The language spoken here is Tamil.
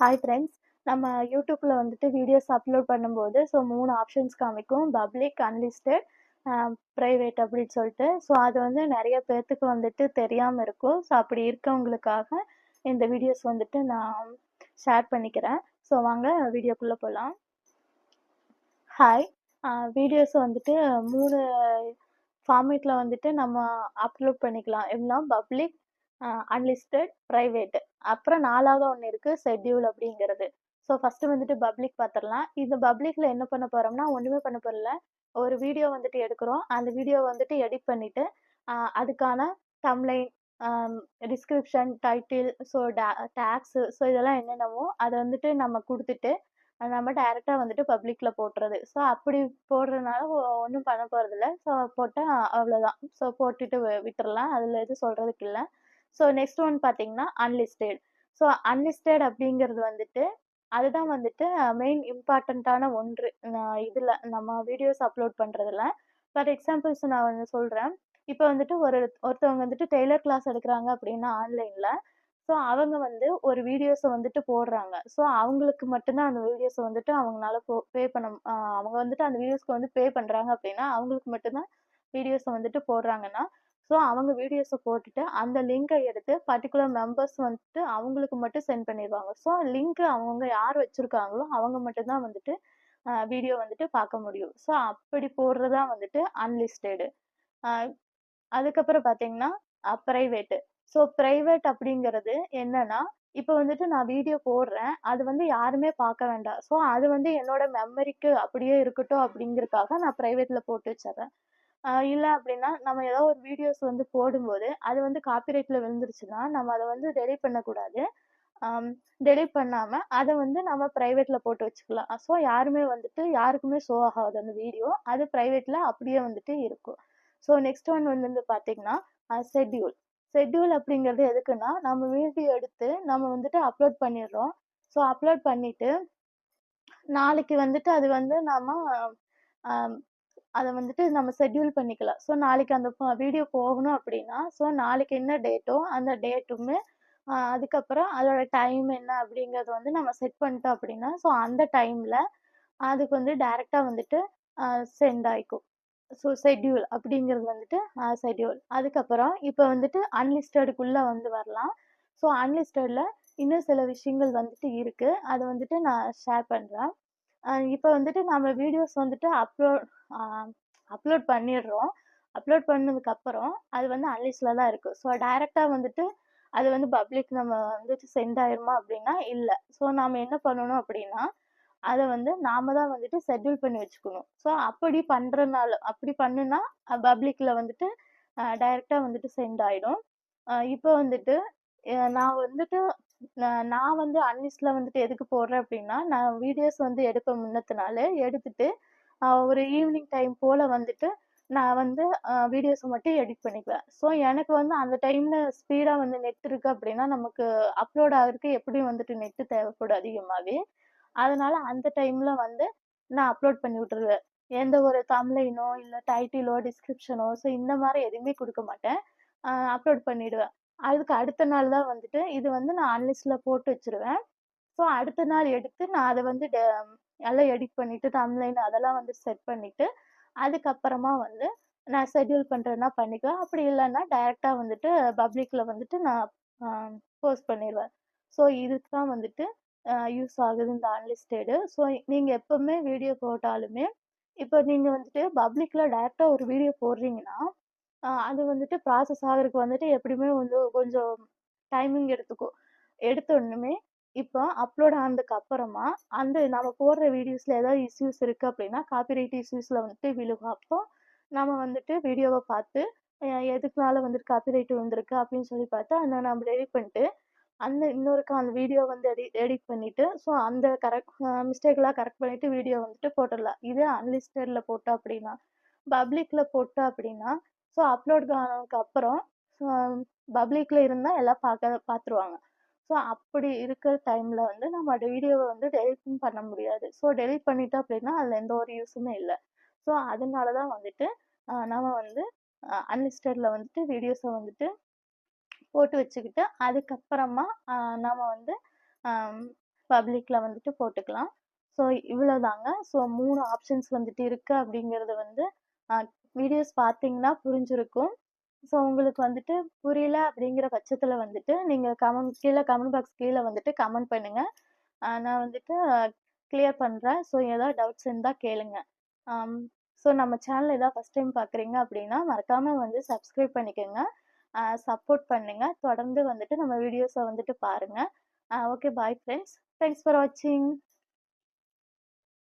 ஹாய் ஃப்ரெண்ட்ஸ் நம்ம யூடியூப்பில் வந்துட்டு வீடியோஸ் அப்லோட் பண்ணும்போது ஸோ மூணு ஆப்ஷன்ஸ் காமிக்கும். பப்ளிக் அன்லிஸ்டட் ப்ரைவேட் அப்படின்னு சொல்லிட்டு. ஸோ அது வந்து நிறைய பேர்த்துக்கு வந்துட்டு தெரியாமல் இருக்கும். ஸோ அப்படி இருக்கவங்களுக்காக இந்த வீடியோஸ் வந்துட்டு நான் ஷேர் பண்ணிக்கிறேன். ஸோ வாங்க வீடியோக்குள்ளே போகலாம் ஹாய் வீடியோஸ் வந்துட்டு மூணு ஃபார்மேட்டில் வந்துட்டு நம்ம அப்லோட் பண்ணிக்கலாம். எப்படின்னா பப்ளிக் அன்லிஸ்டட் ப்ரைவேட் அப்புறம் நாலாவது ஒன்று இருக்குது ஷெட்யூல் அப்படிங்கிறது. ஸோ ஃபஸ்ட்டு வந்துட்டு பப்ளிக் பார்த்துடலாம் இந்த பப்ளிக்கில் என்ன பண்ண போகிறோம்னா ஒன்றுமே பண்ண போகிறல ஒரு வீடியோ வந்துட்டு எடுக்கிறோம். அந்த வீடியோ வந்துட்டு எடிட் பண்ணிவிட்டு அதுக்கான தம்லைன் டிஸ்கிரிப்ஷன் டைட்டில் ஸோ டே டேக்ஸு ஸோ இதெல்லாம் என்னென்னவோ அதை வந்துட்டு நம்ம கொடுத்துட்டு நம்ம டைரெக்டாக வந்துட்டு பப்ளிக்கில் போட்டுறது. ஸோ அப்படி போடுறதுனால ஒன்றும் பண்ண போகிறதில்ல ஸோ போட்டால் அவ்வளோதான் ஸோ போட்டுட்டு விட்டுறலாம். அதில் எதுவும் சொல்கிறதுக்கு இல்லை. ஸோ நெக்ஸ்ட் ஒன் பார்த்தீங்கன்னா அன்லிஸ்டட் ஸோ அன்லிஸ்டட் அப்படிங்கிறது வந்துட்டு அதுதான் வந்துட்டு மெயின் இம்பார்ட்டண்ட்டான ஒன்று. இதில் நம்ம வீடியோஸ் அப்லோட் பண்ணுறதுல ஃபார் எக்ஸாம்பிள்ஸ் நான் வந்து சொல்கிறேன் இப்போ வந்துட்டு ஒரு ஒருத்தவங்க வந்துட்டு டெய்லர் கிளாஸ் எடுக்கிறாங்க அப்படின்னா ஆன்லைனில் ஸோ அவங்க வந்து ஒரு வீடியோஸை வந்துட்டு போடுறாங்க. ஸோ அவங்களுக்கு மட்டும்தான் அந்த வீடியோஸை வந்துட்டு அவங்களால போ பே பண்ண அவங்க வந்துட்டு அந்த வீடியோஸ்க்கு வந்து பே பண்ணுறாங்க அப்படின்னா அவங்களுக்கு மட்டும்தான் வீடியோஸை வந்துட்டு போடுறாங்கன்னா ஸோ அவங்க வீடியோஸை போட்டுட்டு அந்த லிங்கை எடுத்து பர்டிகுலர் மெம்பர்ஸ் வந்துட்டு அவங்களுக்கு மட்டும் சென்ட் பண்ணிடுவாங்க. ஸோ லிங்க் அவங்க யார் வச்சுருக்காங்களோ அவங்க மட்டும்தான் வந்துட்டு வீடியோ வந்துட்டு பார்க்க முடியும். ஸோ அப்படி போடுறதா வந்துட்டு அன்லிஸ்டடு அதுக்கப்புறம் பார்த்தீங்கன்னா ப்ரைவேட்டு ஸோ ப்ரைவேட் அப்படிங்கிறது என்னன்னா இப்போ வந்துட்டு நான் வீடியோ போடுறேன் அது வந்து யாருமே பார்க்க வேண்டாம். ஸோ அது வந்து என்னோட மெமரிக்கு அப்படியே இருக்கட்டும் அப்படிங்கிறதுக்காக நான் ப்ரைவேட்டில் போட்டு வச்சிடுறேன். இல்லை அப்படின்னா நம்ம ஏதோ ஒரு வீடியோஸ் வந்து போடும்போது அது வந்து காப்பிரைட்டில் விழுந்துருச்சுன்னா நம்ம அதை வந்து டெலிட் பண்ணக்கூடாது. டெலிட் பண்ணாமல் அதை வந்து நம்ம ப்ரைவேட்டில் போட்டு வச்சுக்கலாம். ஸோ யாருமே வந்துட்டு யாருக்குமே ஷோ ஆகாது அந்த வீடியோ அது ப்ரைவேட்டில் அப்படியே வந்துட்டு இருக்கும். ஸோ நெக்ஸ்ட் ஒன் வந்து பார்த்தீங்கன்னா ஷெட்யூல் ஷெட்யூல் அப்படிங்கிறது எதுக்குன்னா நம்ம வீடியோ எடுத்து நம்ம வந்துட்டு அப்லோட் பண்ணிடுறோம். ஸோ அப்லோட் பண்ணிவிட்டு நாளைக்கு வந்துட்டு அது வந்து நம்ம அதை வந்துட்டு நம்ம ஷெட்யூல் பண்ணிக்கலாம். ஸோ நாளைக்கு அந்த வீடியோ போகணும் அப்படின்னா ஸோ நாளைக்கு என்ன டேட்டோ அந்த டேட்டுமே அதுக்கப்புறம் அதோட டைம் என்ன அப்படிங்கிறது வந்து நம்ம செட் பண்ணிட்டோம் அப்படின்னா ஸோ அந்த டைமில் அதுக்கு வந்து டைரெக்டாக வந்துட்டு சென்ட் ஆகிக்கும் ஸோ ஷெட்யூல் அப்படிங்கிறது வந்துட்டு ஷெட்யூல் அதுக்கப்புறம் இப்போ வந்துட்டு அன்லிஸ்டடுக்குள்ளே வந்து வரலாம். ஸோ அன்லிஸ்டடில் இன்னும் சில விஷயங்கள் வந்துட்டு இருக்குது அதை வந்துட்டு நான் ஷேர் பண்ணுறேன் இப்போ வந்துட்டு நம்ம வீடியோஸ் வந்துட்டு அப்லோட் அப்லோட் பண்ணிடுறோம் அப்லோட் பண்ணதுக்கப்புறம் அது வந்து அன்லிஸ்டில் தான் இருக்குது ஸோ டைரெக்டாக வந்துட்டு அது வந்து பப்ளிக் நம்ம வந்துட்டு சென்ட் ஆயிருமா அப்படின்னா இல்லை. ஸோ நாம் என்ன பண்ணணும் அப்படின்னா அதை வந்து நாம தான் வந்துட்டு ஷெட்யூல் பண்ணி வச்சுக்கணும். ஸோ அப்படி பண்ணுறனால அப்படி பண்ணுனா பப்ளிக்கில் வந்துட்டு டைரெக்டாக வந்துட்டு சென்ட் ஆகிடும் இப்போ வந்துட்டு நான் வந்துட்டு நான் வந்து அன்லிஸ்டில் வந்துட்டு எதுக்கு போடுறேன் அப்படின்னா நான் வீடியோஸ் வந்து எடுக்க முன்னத்துனால எடுத்துட்டு ஒரு ஈவினிங் டைம் போல் வந்துட்டு நான் வந்து வீடியோஸை மட்டும் எடிட் பண்ணிக்குவேன். ஸோ எனக்கு வந்து அந்த டைமில் ஸ்பீடாக வந்து நெட் இருக்குது அப்படின்னா நமக்கு அப்லோட் ஆகிறதுக்கு எப்படியும் வந்துட்டு நெட்டு தேவைப்படும் அதிகமாகவே அதனால் அந்த டைமில் வந்து நான் அப்லோட் பண்ணி விட்டுருவேன். எந்த ஒரு தம்ளைனோ இல்லை டைட்டிலோ டிஸ்கிரிப்ஷனோ ஸோ இந்த மாதிரி எதுவுமே கொடுக்க மாட்டேன். அப்லோட் பண்ணிவிடுவேன் அதுக்கு அடுத்த நாள் தான் வந்துட்டு இது வந்து நான் அன்லிஸ்டில் போட்டு வச்சுருவேன். ஸோ அடுத்த நாள் எடுத்து நான் அதை வந்து எல்லாம் எடிட் பண்ணிவிட்டு தமிழ்லைன் அதெல்லாம் வந்து செட் பண்ணிவிட்டு அதுக்கப்புறமா வந்து நான் ஷெட்யூல் பண்ணுறேன்னா பண்ணிக்குவேன். அப்படி இல்லைன்னா டைரெக்டாக வந்துட்டு பப்ளிக்கில் வந்துட்டு நான் போஸ்ட் பண்ணிடுவேன். ஸோ இதுக்கு தான் வந்துட்டு யூஸ் ஆகுது இந்த அன்லிஸ்டடு ஸோ நீங்கள் எப்போவுமே வீடியோ போட்டாலுமே இப்போ நீங்கள் வந்துட்டு பப்ளிக்கில் டேரெக்டாக ஒரு வீடியோ போடுறீங்கன்னா அது வந்துட்டு ப்ராசஸ் ஆகிறதுக்கு வந்துட்டு எப்படியுமே வந்து கொஞ்சம் டைமிங் எடுத்துக்கும் எடுத்தோடனுமே இப்போ அப்லோட் ஆனதுக்கு அப்புறமா அந்த நம்ம போடுற வீடியோஸில் ஏதாவது இஷ்யூஸ் இருக்குது அப்படின்னா காப்பிரைட் இஷ்யூஸில் வந்துட்டு விழுகும். அப்போ நம்ம வந்துட்டு வீடியோவை பார்த்து எதுக்குனால வந்துட்டு காப்பிரைட் வந்திருக்கு அப்படின்னு சொல்லி பார்த்து அதை நம்ம எடிட் பண்ணிட்டு அந்த இன்னொருக்கா அந்த வீடியோ வந்து எடி எடிட் பண்ணிவிட்டு ஸோ அந்த கரெக்ட் மிஸ்டேக்லாம் கரெக்ட் பண்ணிவிட்டு வீடியோ வந்துட்டு போட்டுடலாம். இதே அன்லிஸ்டடில் போட்டோம் அப்படின்னா பப்ளிக்கில் போட்டோம் அப்படின்னா ஸோ அப்லோட் ஆனதுக்கு அப்புறம் பப்ளிக்கில் இருந்தால் எல்லாம் பார்க்க பார்த்துருவாங்க ஸோ அப்படி இருக்கிற டைமில் வந்து நம்ம வீடியோவை வந்து டெலிட்டும் பண்ண முடியாது. ஸோ டெலிட் பண்ணிட்டோம் அப்படின்னா அதில் எந்த ஒரு யூஸுமே இல்லை. ஸோ அதனால தான் வந்துட்டு நம்ம வந்து அன்லிஸ்டடில் வந்துட்டு வீடியோஸை வந்துட்டு போட்டு வச்சுக்கிட்டு அதுக்கப்புறமா நம்ம வந்து பப்ளிக்கில் வந்துட்டு போட்டுக்கலாம். ஸோ இவ்வளோதாங்க ஸோ மூணு ஆப்ஷன்ஸ் வந்துட்டு இருக்குது அப்படிங்கிறது வந்து வீடியோஸ் பார்த்தீங்கன்னா புரிஞ்சிருக்கும். ஸோ உங்களுக்கு வந்துட்டு புரியல அப்படிங்கிற பட்சத்தில் வந்துட்டு நீங்கள் கமெண்ட் கீழே கமெண்ட் பாக்ஸ் கீழே வந்துட்டு கமெண்ட் பண்ணுங்கள் நான் வந்துட்டு கிளியர் பண்ணுறேன் ஸோ ஏதாவது டவுட்ஸ் இருந்தால் கேளுங்க. ஸோ நம்ம சேனல் ஏதாவது ஃபஸ்ட் டைம் பார்க்குறீங்க அப்படின்னா மறக்காமல் வந்து சப்ஸ்கிரைப் பண்ணிக்கோங்க. சப்போர்ட் பண்ணுங்கள் தொடர்ந்து வந்துட்டு நம்ம வீடியோஸை வந்துட்டு பாருங்கள் okay bye friends thanks for வாட்சிங்